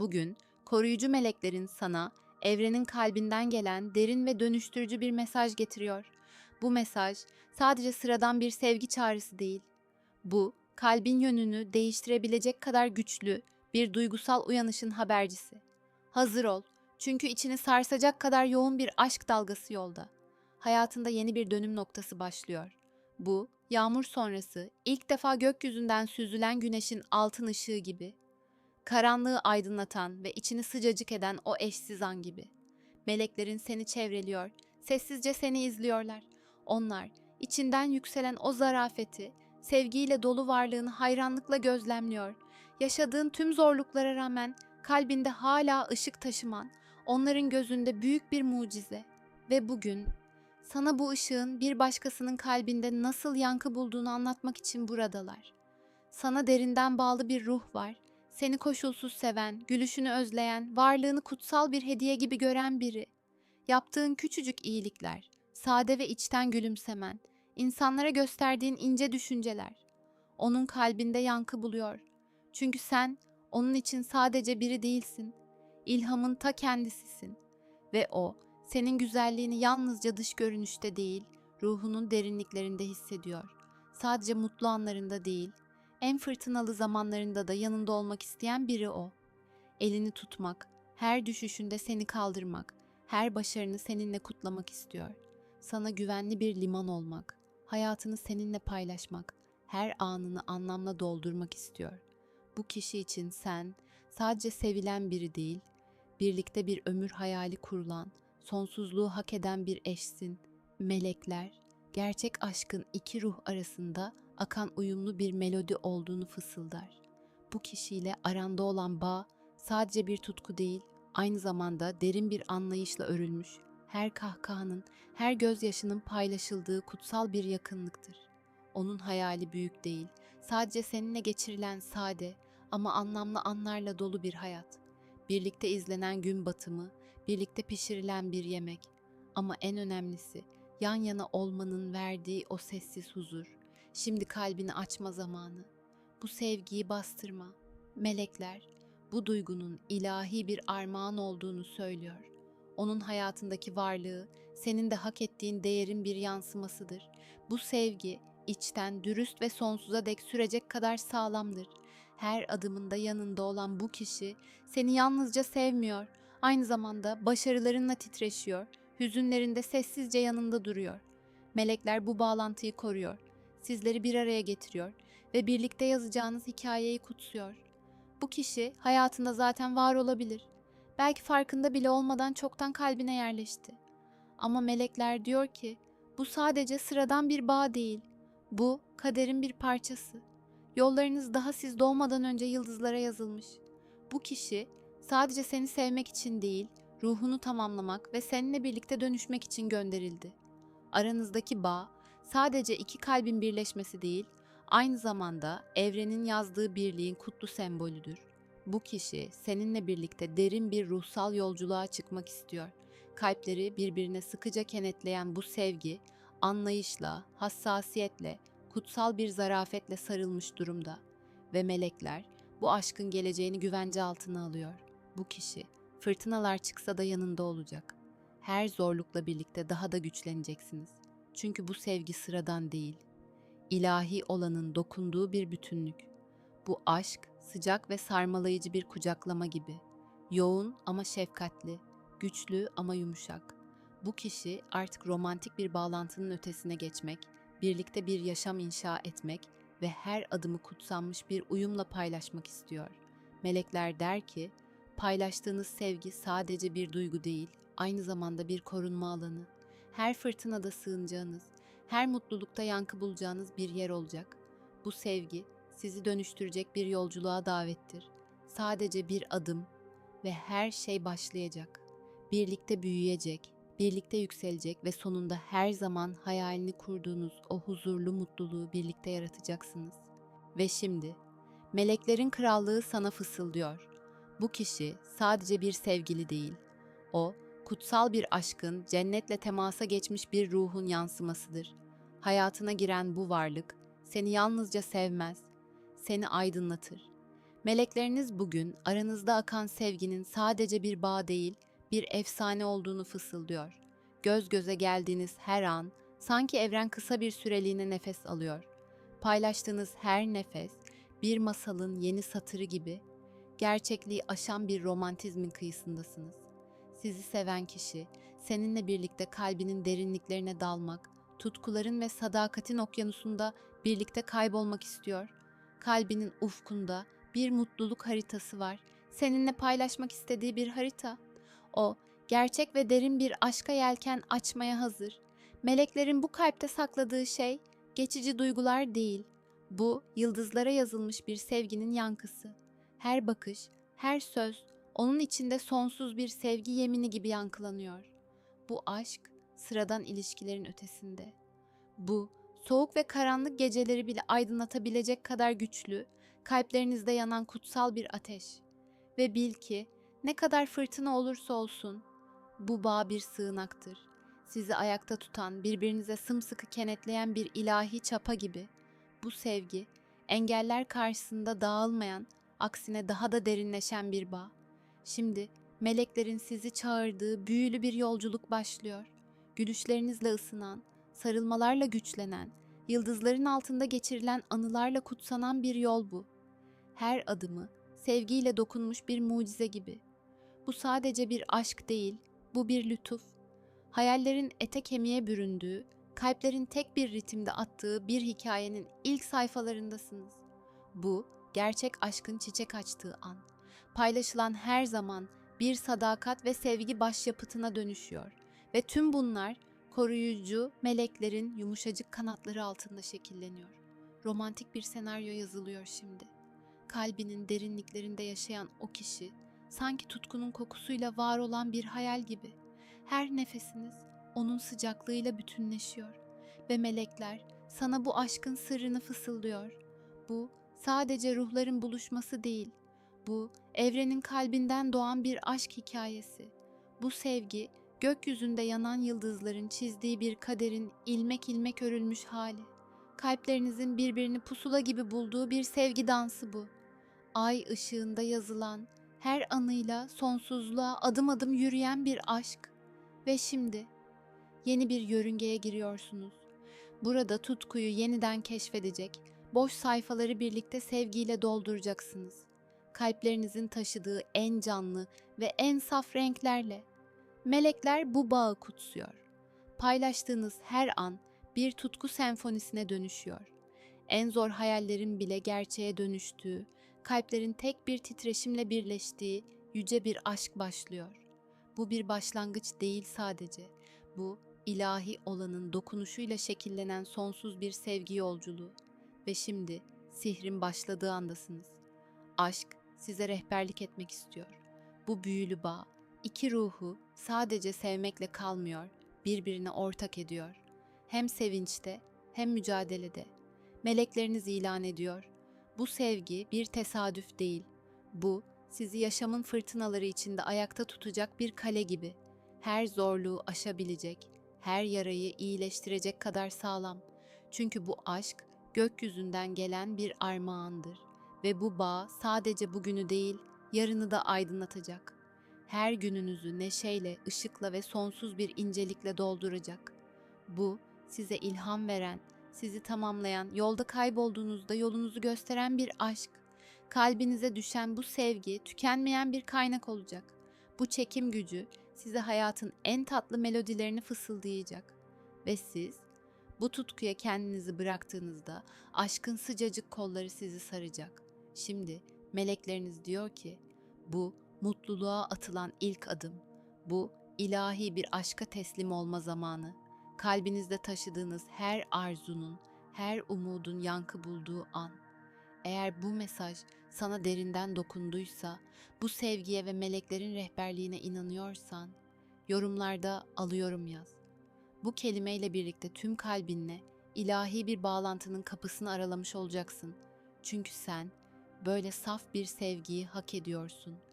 Bugün koruyucu meleklerin sana evrenin kalbinden gelen derin ve dönüştürücü bir mesaj getiriyor. Bu mesaj sadece sıradan bir sevgi çağrısı değil. Bu kalbin yönünü değiştirebilecek kadar güçlü bir duygusal uyanışın habercisi. Hazır ol çünkü içini sarsacak kadar yoğun bir aşk dalgası yolda. Hayatında yeni bir dönüm noktası başlıyor. Bu, yağmur sonrası ilk defa gökyüzünden süzülen güneşin altın ışığı gibi. Karanlığı aydınlatan ve içini sıcacık eden o eşsiz an gibi. Meleklerin seni çevreliyor, sessizce seni izliyorlar. Onlar, içinden yükselen o zarafeti, sevgiyle dolu varlığını hayranlıkla gözlemliyor. Yaşadığın tüm zorluklara rağmen kalbinde hala ışık taşıman, onların gözünde büyük bir mucize. Ve bugün sana bu ışığın bir başkasının kalbinde nasıl yankı bulduğunu anlatmak için buradalar. Sana derinden bağlı bir ruh var. Seni koşulsuz seven, gülüşünü özleyen, varlığını kutsal bir hediye gibi gören biri. Yaptığın küçücük iyilikler, sade ve içten gülümsemen, insanlara gösterdiğin ince düşünceler. Onun kalbinde yankı buluyor. Çünkü sen onun için sadece biri değilsin. İlhamın ta kendisisin. Ve o senin güzelliğini yalnızca dış görünüşte değil, ruhunun derinliklerinde hissediyor. Sadece mutlu anlarında değil, en fırtınalı zamanlarında da yanında olmak isteyen biri o. Elini tutmak, her düşüşünde seni kaldırmak, her başarını seninle kutlamak istiyor. Sana güvenli bir liman olmak, hayatını seninle paylaşmak, her anını anlamla doldurmak istiyor. Bu kişi için sen sadece sevilen biri değil, birlikte bir ömür hayali kurulan, sonsuzluğu hak eden bir eşsin. Melekler, gerçek aşkın iki ruh arasında akan uyumlu bir melodi olduğunu fısıldar. Bu kişiyle aranda olan bağ sadece bir tutku değil, aynı zamanda derin bir anlayışla örülmüş. Her kahkahanın, her gözyaşının paylaşıldığı kutsal bir yakınlıktır. Onun hayali büyük değil, sadece seninle geçirilen sade ama anlamlı anlarla dolu bir hayat. Birlikte izlenen gün batımı, birlikte pişirilen bir yemek ama en önemlisi yan yana olmanın verdiği o sessiz huzur. Şimdi kalbini açma zamanı. Bu sevgiyi bastırma. Melekler bu duygunun ilahi bir armağan olduğunu söylüyor. Onun hayatındaki varlığı senin de hak ettiğin değerin bir yansımasıdır. Bu sevgi içten, dürüst ve sonsuza dek sürecek kadar sağlamdır. Her adımında yanında olan bu kişi seni yalnızca sevmiyor, aynı zamanda başarılarınla titreşiyor, hüzünlerinde sessizce yanında duruyor. Melekler bu bağlantıyı koruyor, sizleri bir araya getiriyor ve birlikte yazacağınız hikayeyi kutsuyor. Bu kişi hayatında zaten var olabilir. Belki farkında bile olmadan çoktan kalbine yerleşti. Ama melekler diyor ki bu sadece sıradan bir bağ değil. Bu kaderin bir parçası. Yollarınız daha siz doğmadan önce yıldızlara yazılmış. Bu kişi sadece seni sevmek için değil, ruhunu tamamlamak ve seninle birlikte dönüşmek için gönderildi. Aranızdaki bağ sadece iki kalbin birleşmesi değil, aynı zamanda evrenin yazdığı birliğin kutlu sembolüdür. Bu kişi seninle birlikte derin bir ruhsal yolculuğa çıkmak istiyor. Kalpleri birbirine sıkıca kenetleyen bu sevgi, anlayışla, hassasiyetle, kutsal bir zarafetle sarılmış durumda ve melekler bu aşkın geleceğini güvence altına alıyor. Bu kişi fırtınalar çıksa da yanında olacak. Her zorlukla birlikte daha da güçleneceksiniz. Çünkü bu sevgi sıradan değil. İlahi olanın dokunduğu bir bütünlük. Bu aşk sıcak ve sarmalayıcı bir kucaklama gibi. Yoğun ama şefkatli, güçlü ama yumuşak. Bu kişi artık romantik bir bağlantının ötesine geçmek, birlikte bir yaşam inşa etmek ve her adımı kutsanmış bir uyumla paylaşmak istiyor. Melekler der ki, paylaştığınız sevgi sadece bir duygu değil, aynı zamanda bir korunma alanı. Her fırtınada sığınacağınız, her mutlulukta yankı bulacağınız bir yer olacak. Bu sevgi sizi dönüştürecek bir yolculuğa davettir. Sadece bir adım ve her şey başlayacak. Birlikte büyüyecek, birlikte yükselecek ve sonunda her zaman hayalini kurduğunuz o huzurlu mutluluğu birlikte yaratacaksınız. Ve şimdi meleklerin krallığı sana fısıldıyor. Bu kişi sadece bir sevgili değil. O kutsal bir aşkın cennetle temasa geçmiş bir ruhun yansımasıdır. Hayatına giren bu varlık seni yalnızca sevmez, seni aydınlatır. Melekleriniz bugün aranızda akan sevginin sadece bir bağ değil, bir efsane olduğunu fısıldıyor. Göz göze geldiğiniz her an sanki evren kısa bir süreliğine nefes alıyor. Paylaştığınız her nefes bir masalın yeni satırı gibi gerçekliği aşan bir romantizmin kıyısındasınız. Sizi seven kişi seninle birlikte kalbinin derinliklerine dalmak, tutkuların ve sadakatin okyanusunda birlikte kaybolmak istiyor. Kalbinin ufkunda bir mutluluk haritası var. Seninle paylaşmak istediği bir harita. O gerçek ve derin bir aşka yelken açmaya hazır. Meleklerin bu kalpte sakladığı şey geçici duygular değil. Bu yıldızlara yazılmış bir sevginin yankısı. Her bakış, her söz onun içinde sonsuz bir sevgi yemini gibi yankılanıyor. Bu aşk sıradan ilişkilerin ötesinde. Bu soğuk ve karanlık geceleri bile aydınlatabilecek kadar güçlü, kalplerinizde yanan kutsal bir ateş. Ve bil ki ne kadar fırtına olursa olsun bu bağ bir sığınaktır. Sizi ayakta tutan, birbirinize sımsıkı kenetleyen bir ilahi çapa gibi. Bu sevgi engeller karşısında dağılmayan, aksine daha da derinleşen bir bağ. Şimdi meleklerin sizi çağırdığı büyülü bir yolculuk başlıyor. Gülüşlerinizle ısınan, sarılmalarla güçlenen, yıldızların altında geçirilen anılarla kutsanan bir yol bu. Her adımı sevgiyle dokunmuş bir mucize gibi. Bu sadece bir aşk değil, bu bir lütuf. Hayallerin ete kemiğe büründüğü, kalplerin tek bir ritimde attığı bir hikayenin ilk sayfalarındasınız. Bu, gerçek aşkın çiçek açtığı an. Paylaşılan her zaman bir sadakat ve sevgi başyapıtına dönüşüyor ve tüm bunlar koruyucu meleklerin yumuşacık kanatları altında şekilleniyor. Romantik bir senaryo yazılıyor şimdi. Kalbinin derinliklerinde yaşayan o kişi sanki tutkunun kokusuyla var olan bir hayal gibi. Her nefesiniz onun sıcaklığıyla bütünleşiyor ve melekler sana bu aşkın sırrını fısıldıyor. Bu sadece ruhların buluşması değil. Bu evrenin kalbinden doğan bir aşk hikayesi. Bu sevgi gökyüzünde yanan yıldızların çizdiği bir kaderin ilmek ilmek örülmüş hali. Kalplerinizin birbirini pusula gibi bulduğu bir sevgi dansı bu. Ay ışığında yazılan, her anıyla sonsuzluğa adım adım yürüyen bir aşk. Ve şimdi yeni bir yörüngeye giriyorsunuz. Burada tutkuyu yeniden keşfedecek, boş sayfaları birlikte sevgiyle dolduracaksınız. Kalplerinizin taşıdığı en canlı ve en saf renklerle. Melekler bu bağı kutsuyor. Paylaştığınız her an bir tutku senfonisine dönüşüyor. En zor hayallerin bile gerçeğe dönüştüğü, kalplerin tek bir titreşimle birleştiği yüce bir aşk başlıyor. Bu bir başlangıç değil sadece. Bu ilahi olanın dokunuşuyla şekillenen sonsuz bir sevgi yolculuğu. Ve şimdi sihrin başladığı andasınız. Aşk size rehberlik etmek istiyor. Bu büyülü bağ iki ruhu sadece sevmekle kalmıyor, birbirine ortak ediyor. Hem sevinçte hem mücadelede. Melekleriniz ilan ediyor. Bu sevgi bir tesadüf değil. Bu sizi yaşamın fırtınaları içinde ayakta tutacak bir kale gibi. Her zorluğu aşabilecek, her yarayı iyileştirecek kadar sağlam. Çünkü bu aşk gökyüzünden gelen bir armağandır ve bu bağ sadece bugünü değil, yarını da aydınlatacak. Her gününüzü neşeyle, ışıkla ve sonsuz bir incelikle dolduracak. Bu size ilham veren, sizi tamamlayan, yolda kaybolduğunuzda yolunuzu gösteren bir aşk. Kalbinize düşen bu sevgi tükenmeyen bir kaynak olacak. Bu çekim gücü size hayatın en tatlı melodilerini fısıldayacak. Ve siz bu tutkuya kendinizi bıraktığınızda aşkın sıcacık kolları sizi saracak. Şimdi melekleriniz diyor ki bu mutluluğa atılan ilk adım. Bu ilahi bir aşka teslim olma zamanı. Kalbinizde taşıdığınız her arzunun, her umudun yankı bulduğu an. Eğer bu mesaj sana derinden dokunduysa, bu sevgiye ve meleklerin rehberliğine inanıyorsan, yorumlarda alıyorum yaz. Bu kelimeyle birlikte tüm kalbinle ilahi bir bağlantının kapısını aralamış olacaksın. Çünkü sen böyle saf bir sevgiyi hak ediyorsun.''